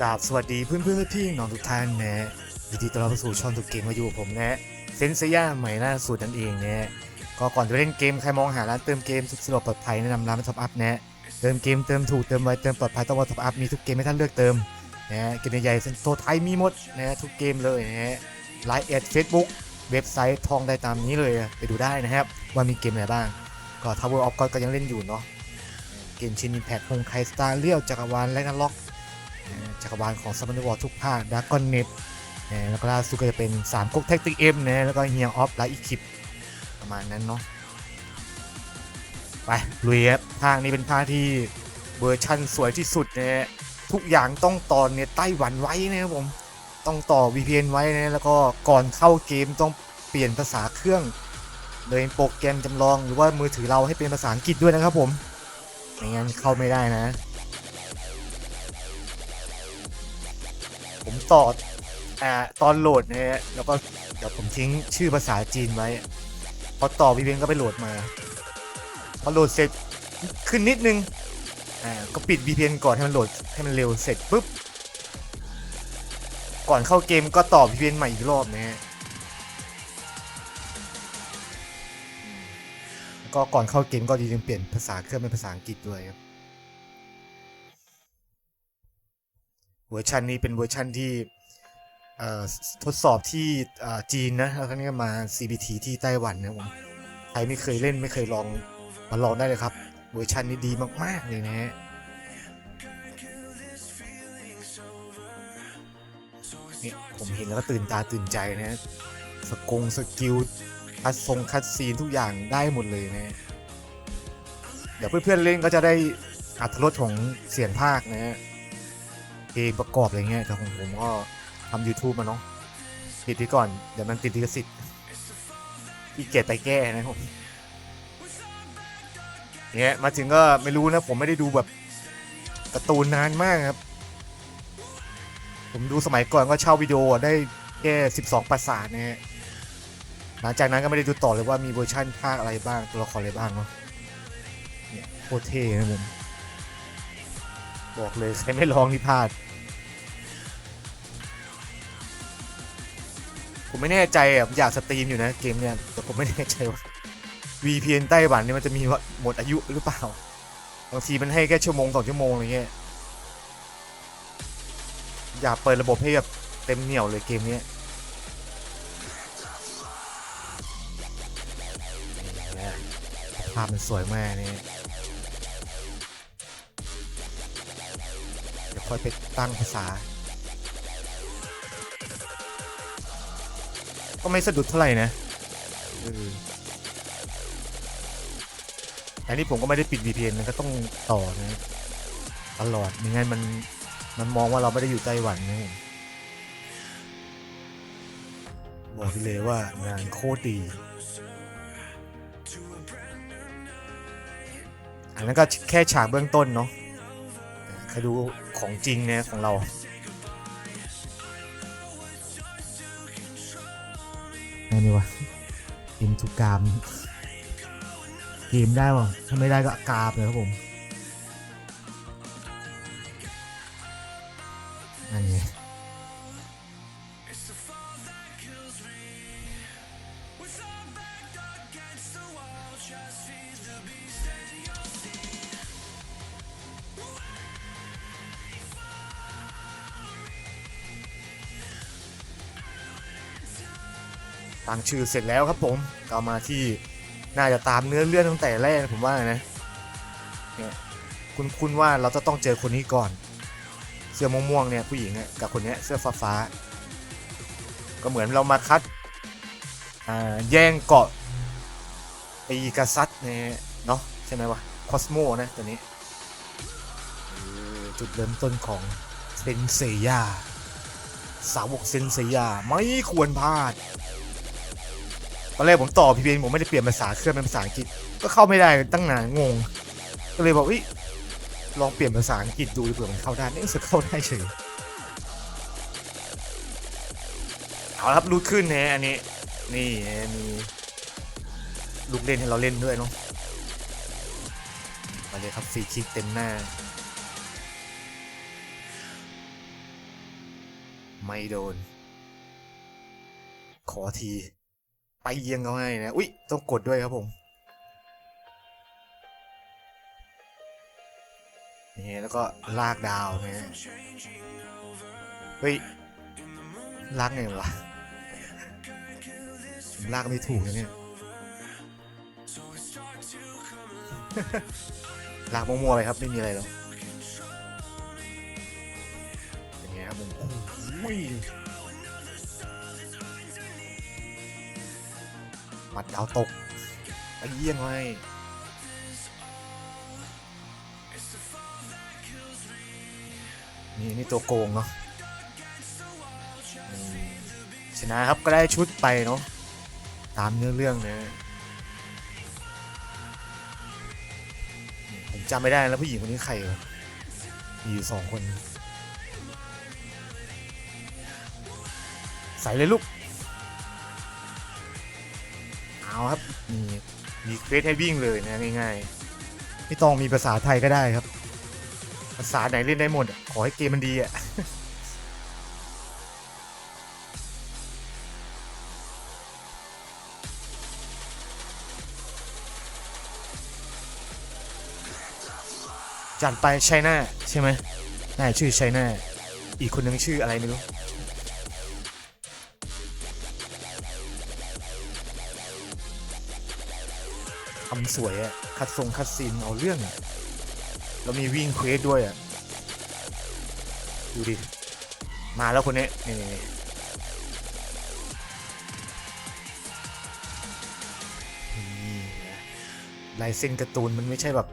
กราบสวัสดีเพื่อนเพื่อนๆพี่น้องทุกท่านนะยินดีต้อนรับสู่ช่องตุกเกมมาอยู่กับผมนะเซนเซียใหม่ล่าสุดนั่นเองนะก็ก่อนจะไปเล่นเกมใครมองหาร้านเติมเกมสุดสะดวกปลอดภัยแนะนำร้านท็อปอัพนะเติมเกมเติมถูกเติมไวเติมปลอดภัยต้องว่าท็อปอัพมีทุกเกมให้ท่านเลือกเติมนะเกมใหญ่ๆเซนโตไทยมีหมดนะทุกเกมเลยนะไลน์แอดเฟซบุ๊กเว็บไซต์ทองได้ตามนี้เลยไปดูได้นะครับ ว่ามีเกมอะไรบ้าง ก็ทาวเวอร์ออฟก็ยังเล่นอยู่เนาะเกมชินอินแพคฮงไคสตาร์เลี้ยวจักรวาลและนัล็อก จักรวาลของซัมมอนวอร์ทุกภาคดากอนเน็ตแล้วก็ล่าสุดก็จะเป็น3ก๊กแท็กติกเอ็มนะแล้วก็เฮียออฟไลท์อีคิปประมาณนั้นเนาะไปลุยครับภาคนี้เป็นภาคที่เวอร์ชั่นสวยที่สุดนะฮะทุกอย่างต้องต่อเนี่ยไต้หวันไว้นะครับผมต้องต่อ VPN ไว้นะแล้วก็ก่อนเข้าเกมต้องเปลี่ยนภาษาเครื่องเลยโปรแกรมจำลองหรือว่ามือถือเราให้เป็นภาษาอังกฤษด้วยนะครับผมไม่งั้นเข้าไม่ได้นะ ต่ออ่าตอนโหลดนะฮะแล้วก็เดี๋ยวผมทิ้งชื่อภาษาจีนไว้ พอต่อ VPN ก็ไปโหลดมา พอโหลดเสร็จขึ้นนิดนึง อ่า ก็ปิด VPN ก่อนให้มันโหลดให้มันเร็วเสร็จปุ๊บ ก่อนเข้าเกมก็ต่อ VPN ใหม่อีกรอบนะฮะแล้วก็ก่อนเข้าเกมก็ดีจึงเปลี่ยนภาษาเครื่องเป็นภาษาอังกฤษด้วยครับ เวอร์ชันนี้เป็นเวอร์ชันที่ทดสอบที่จีนนะแล้วครั้งนี้มา CBT ที่ไต้หวันนะผมใครไม่เคยเล่นไม่เคยลองมาลองได้เลยครับ เวอร์ชันนี้ดีมาก ๆ เลยนะฮะนี่ผมเห็นแล้วก็ตื่นตาตื่นใจนะ สกงสกิลคัดทรงคัดซีนทุกอย่างได้หมดเลยนะ เดี๋ยวเพื่อนๆเล่นก็จะได้อัตรสของเสียงภาคนะฮะ เพลงประกอบอะไรเงี้ยแต่ของผมก็ทำ YouTube มาเนาะปิดที่ก่อน เดี๋ยวมันติดลิขสิทธิ์ที่เกียจไปแก้นะผมเนี่ยมาถึงก็ไม่รู้นะ ผมไม่ได้ดูแบบการ์ตูนนานมากครับ ผมดูสมัยก่อนก็เช่าวิดีโอได้แค่12 ประสาทนะฮะหลังจากนั้นก็ไม่ได้ดูต่อเลยว่ามีเวอร์ชั่นภาคอะไรบ้างตัวละครอะไรบ้างเนาะเนี่ยโคตรเท่นะผม บอกเลยใครไม่ลองนี่พลาด ผมไม่แน่ใจอะผมอยากสตรีมอยู่นะเกมเนี่ยแต่ผมไม่แน่ใจว่า VPN ไต้หวันเนี่ยมันจะมีว่าหมดอายุหรือเปล่าบางทีมันให้แค่ชั่วโมงสองชั่วโมงอะไรเงี้ยอยากเปิดระบบให้แบบเต็มเหนี่ยวเลยเกมเนี้ยภาพมันสวยมากเนี่ อยไปตั้งภาษา ก็ไม่สะดุดเท่าไหร่นะเอออันนี้ผมก็ไม่ได้ปิด VPN มันก็ต้องต่อนะตลอดไม่งั้นมันมันมองว่าเราไม่ได้อยู่ไต้หวันนะผมบอกได้เลยว่างานโคตรดี อันนั้นก็แค่ฉากเบื้องต้นเนาะ ใครดูของจริงเนี่ยของเราไงนี่วะอินทุกกามเกมได้ป่ะถ้าไม่ได้ก็กราบเลยครับผมนั่น ตั้งชื่อเสร็จแล้วครับผมก็มาที่น่าจะตามเนื้อเรื่องตั้งแต่แรกผมว่านะเนี่ยคุณคุณว่าเราจะต้องเจอคนนี้ก่อน เสื้อม่วงๆเนี่ยผู้หญิงเนี่ยกับคนเนี้ยเสื้อฟ้าฟ้าก็เหมือนเรามาคัดแย่งเกาะปีกาซัตเนี่ยเนาะใช่ไหมวะคอสโมนะตัวนี้จุดเริ่มต้นของเซนเซียสาวกเซนเซียไม่ควรพลาด อนแรกผมต่อพีพีผมไม่ได้เปลี่ยนภาษาเครื่องเป็นภาษาอังกฤษก็เข้าไม่ได้ตั้งนานงง ก็เลยบอกวิลองเปลี่ยนภาษาอังกฤษดูดีเผื่อมันเข้าได้นี่รู้สึกเข้าได้เฉยเอาละครับรูดขึ้นนะอันนี้ นี่มีลูกเล่นให้เราเล่นด้วยเนาะมาเลยครับฟรีคิกเต็มหน้า ไม่โดน ขอที ไปเยียงเขาให้นะ อุ๊ยต้องกดด้วยครับผม นี่แล้วก็ลากดาวนะเฮ้ย ลากไงวะผมลากไม่ถูกนะเนี่ย ลากมั่วๆไปครับ ไม่มีอะไรหรอกเป็นไงครับผมโอ้ย มัดดาวตกไปเยี่ยงไว้นี่นี่ตัวโกงเนาะชนะครับก็ได้ชุดไปเนาะตามเนื้อเรื่องเนะผมจำไม่ได้แล้วผู้หญิงคนนี้ใครมีอยู่สองคน ใส่เลยลูก เอาครับมีมีเควสให้วิ่งเลยนะง่ายๆไม่ต้องมีภาษาไทยก็ได้ครับภาษาไหนเล่นได้หมดอะขอให้เกมมันดีอะ จัดไปไชน่าใช่ไหมน่าจะชื่อไชน่าอีกคนนึงชื่ออะไรไม่รู้ ทำสวยอะคัดทรงคัดซีนเอาเรื่องอะแล้วมีวิ่งเควสด้วยอะดูดิ มาแล้วคนนี้นี่นี่ลายเส้นการ์ตูนมันไม่ใช่แบบ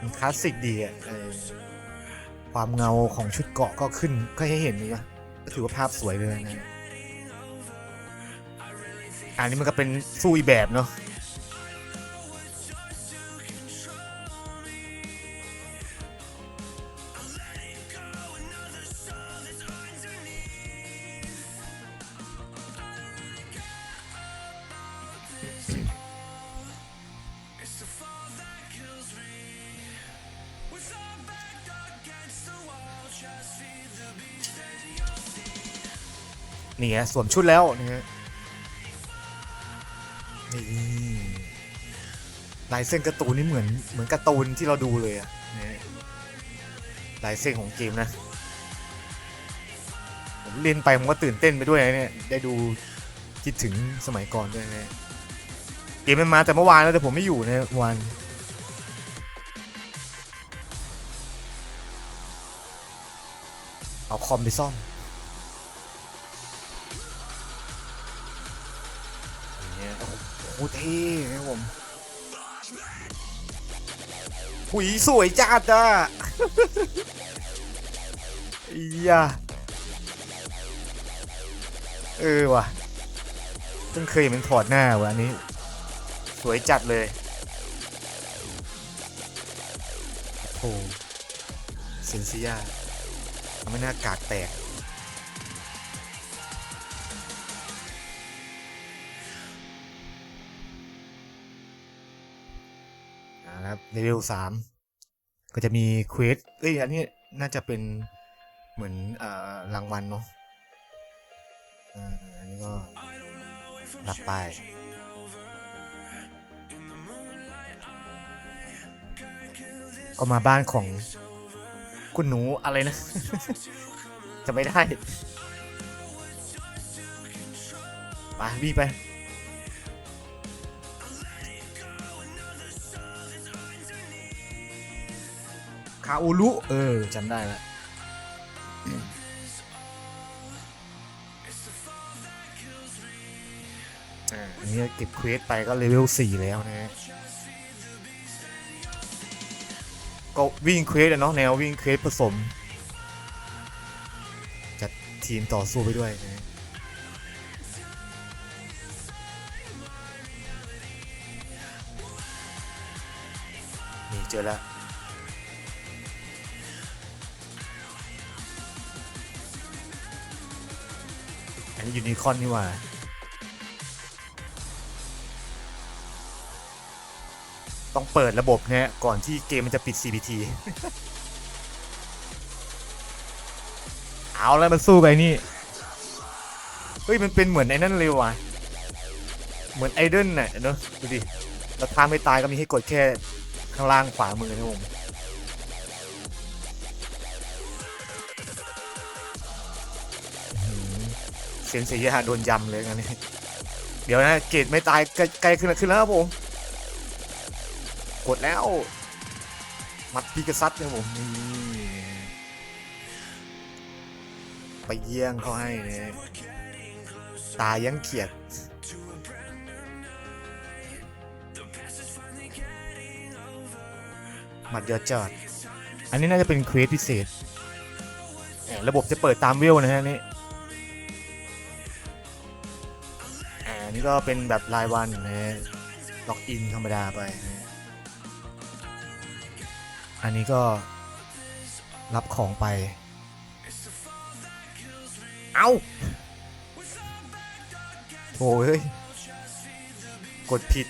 มันคลาสสิกดีอะความเงาของชุดเกาะก็ขึ้นก็ให้เห็นนี่นะก็ถือว่าภาพสวยเลยนะอันนี้มันก็เป็นสู้อีแบบเนาะ นี่ไงสวมชุดแล้วนี่ฮะนี่ลายเส้นการ์ตูนนี่เหมือนเหมือนการ์ตูนที่เราดูเลยอะนี่ลายเส้นของเกมนะผมเล่นไปผมก็ตื่นเต้นไปด้วยนะเนี่ยได้ดูคิดถึงสมัยก่อนด้วยนะเกมมันมาแต่เมื่อวานแล้วแต่ผมไม่อยู่นะวานเอาคอมไปซ่อม โหโคตรเท่ครับผมหุยสวยจัดอะอียะเออว่ะเพิ่งเคยเห็นมันถอดหน้าว่ะอันนี้ สวยจัดเลยโอ้เซนซิยาทำให้หน้ากากแตก นะครับเลเวลสามก็จะมีเควสเอ้ยอันนี้น่าจะเป็นเหมือนอ่อรางวัลเนาะอันนี้ก็รับไปก็มาบ้านของคุณหนูอะไรนะ จะไม่ได้ ไปวิ่งไป คาอูรุเออจำได้แล้วอันนี้เก็บเควสไปก็เลเวล4แล้วนะ ก็วิ่งเควสอะเนาะแนววิ่งเควสผสม จัดทีมต่อสู้ไปด้วยนะฮะนี่เจอแล้ว ยูนิคอนนี่หว่าต้องเปิดระบบเนี่ยก่อนที่เกมมันจะปิด CPT เอาแล้วมันสู้กับไอ้นี่ เฮ้ย มันเป็นเหมือนไอ้นั่นเลยว่ะ เหมือนไอเดนน่ะเนอะดูดิ แล้วท้าไม่ตายก็มีให้กดแค่ข้างล่างขวามือนะผม เซนเซียโดนยำเลยงั้นนี่เดี๋ยวนะ เกตไม่ตายใกล้ใกลขึ้นแล้วขึ้นแล้วครับผม กดแล้ว มัดพีกซัดนะครับผมนี่ไปเยี่ยงเขาให้เนี่ยตายังเขียดมัดเดียวจอด อันนี้น่าจะเป็นเควสพิเศษ ระบบจะเปิดตามเวลนะฮะนี่ อันนี้ก็เป็นแบบรายวันนะล็อกอินธรรมดาไปนะอันนี้ก็รับของไป เอาโถ่เฮ้ย กดผิด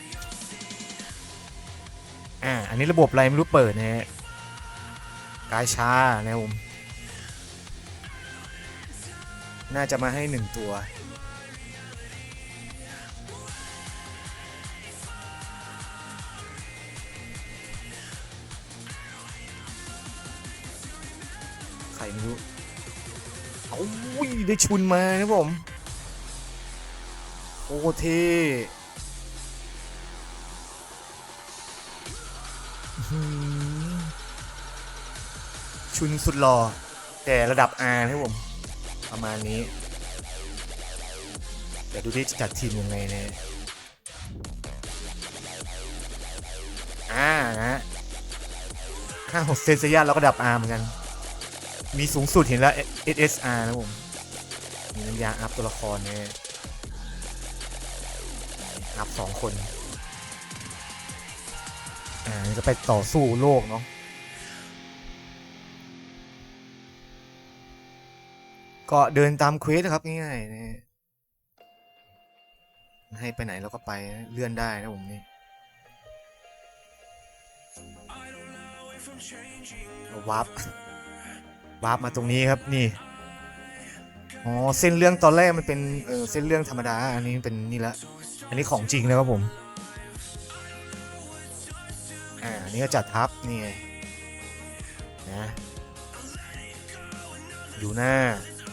อ่า อันนี้ระบบอะไรไม่รู้เปิดนะฮะกายช้านะผมน่าจะมาให้หนึ่งตัว ไม่รู้เอาอุ้ยได้ชุนมาครับผมโอ้เทชุนสุดหล่อแต่ระดับ R ครับผม ประมาณนี้เดี๋ยวดูที่จัดทีมยังไงเนี่ยอ่านะข้างของเซนเซียเราก็ดับ R เหมือนกัน มีสูงสุดเห็นแล้ว SSR นะผมมีน้ำยาอัพตัวละครเนี่ยอัพสองคน อ่านี่ก็ไปต่อสู้โลกเนาะก็เดินตามเควสนะครับง่ายๆนะให้ไปไหนเราก็ไปเลื่อนได้นะผมนี่วาร์ป วาร์ปมาตรงนี้ครับนี่อ๋อเส้นเรื่องตอนแรกมันเป็นเออเส้นเรื่องธรรมดา อันนี้เป็นนี่ละอันนี้ของจริงแล้วครับผมอ่าอันนี้ก็จัดทับนี่ไงนะอยู่หน้า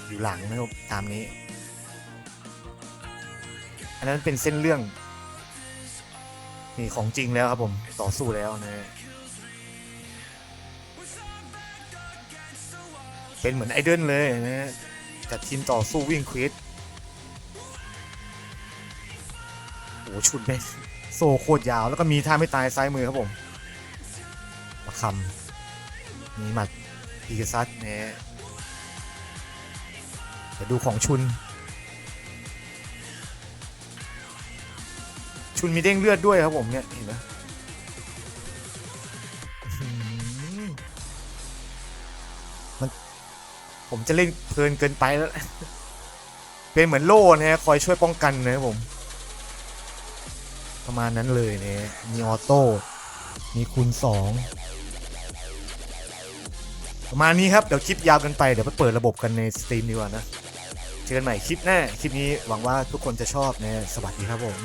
อยู่หลังนะครับตามนี้ อันนั้นเป็นเส้นเรื่องนี่ของจริงแล้วครับผมต่อสู้แล้วนะ เป็นเหมือนไอเดนเลยนะจัดทีมต่อสู้วิ่งควิดโอ้โหชุดแม่โซ่โคตรยาวแล้วก็มีท่าไม่ตายซ้ายมือครับผมมาคำมีหมัดปีกซัดเนี่ยเดี๋ยวดูของชุน ชุนมีเด้งเลือดด้วยครับผมเนี่ยเห็นไหมมัน ผมจะเล่นเพลินเกินไปแล้ว เป็นเหมือนโล่นะฮะคอยช่วยป้องกันนะครับผม ประมาณนั้นเลยเนี่ยมีออโต้ มีคูณสองประมาณนี้ครับ เดี๋ยวคลิปยาวเกันไป เดี๋ยวไปเปิดระบบกันในสตรีมดีกว่านะ เจอกันใหม่คลิปหน้า คลิปนี้หวังว่าทุกคนจะชอบนะ สวัสดีครับผม